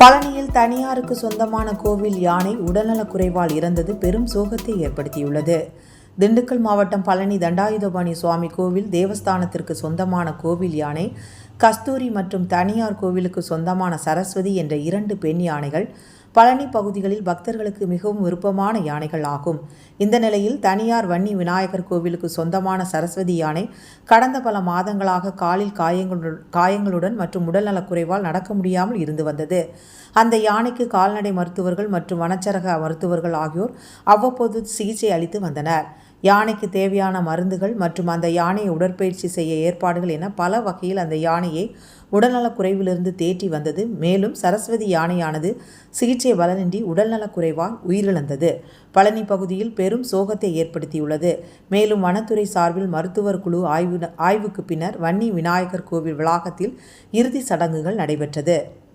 பழனியில் தனியாருக்கு சொந்தமான கோவில் யானை உடல்நலக் குறைவால் இறந்தது பெரும் சோகத்தை ஏற்படுத்தியுள்ளது. திண்டுக்கல் மாவட்டம் பழனி தண்டாயுதபாணி சுவாமி கோவில் தேவஸ்தானத்திற்கு சொந்தமான கோவில் யானை கஸ்தூரி மற்றும் தனியார் கோவிலுக்கு சொந்தமான சரஸ்வதி என்ற இரண்டு பெண் யானைகள் பழனி பகுதிகளில் பக்தர்களுக்கு மிகவும் விருப்பமான யானைகள் ஆகும். இந்த நிலையில் தனியார் வன்னி விநாயகர் கோவிலுக்கு சொந்தமான சரஸ்வதி யானை கடந்த பல மாதங்களாக காலில் காயங்களுடன் காயங்களுடன் மற்றும் உடல்நலக் குறைவால் நடக்க முடியாமல் இருந்து வந்தது. அந்த யானைக்கு கால்நடை மருத்துவர்கள் மற்றும் வனச்சரக மருத்துவர்கள் ஆகியோர் அவ்வப்போது சிகிச்சை அளித்து வந்தனர். யானைக்கு தேவையான மருந்துகள் மற்றும் அந்த யானையை உடற்பயிற்சி செய்ய ஏற்பாடுகள் என பல வகையில் அந்த யானையை உடல்நலக் குறைவிலிருந்து தேற்றி வந்தது. மேலும் சரஸ்வதி யானையானது சிகிச்சை பலனின்றி உடல்நலக் குறைவால் உயிரிழந்தது. பழனி பகுதியில் பெரும் சோகத்தை ஏற்படுத்தியுள்ளது. மேலும் வனத்துறை சார்பில் மருத்துவர் குழு ஆய்வு ஆய்வுக்கு பின்னர் வன்னி விநாயகர் கோவில் வளாகத்தில் இறுதி சடங்குகள் நடைபெற்றது.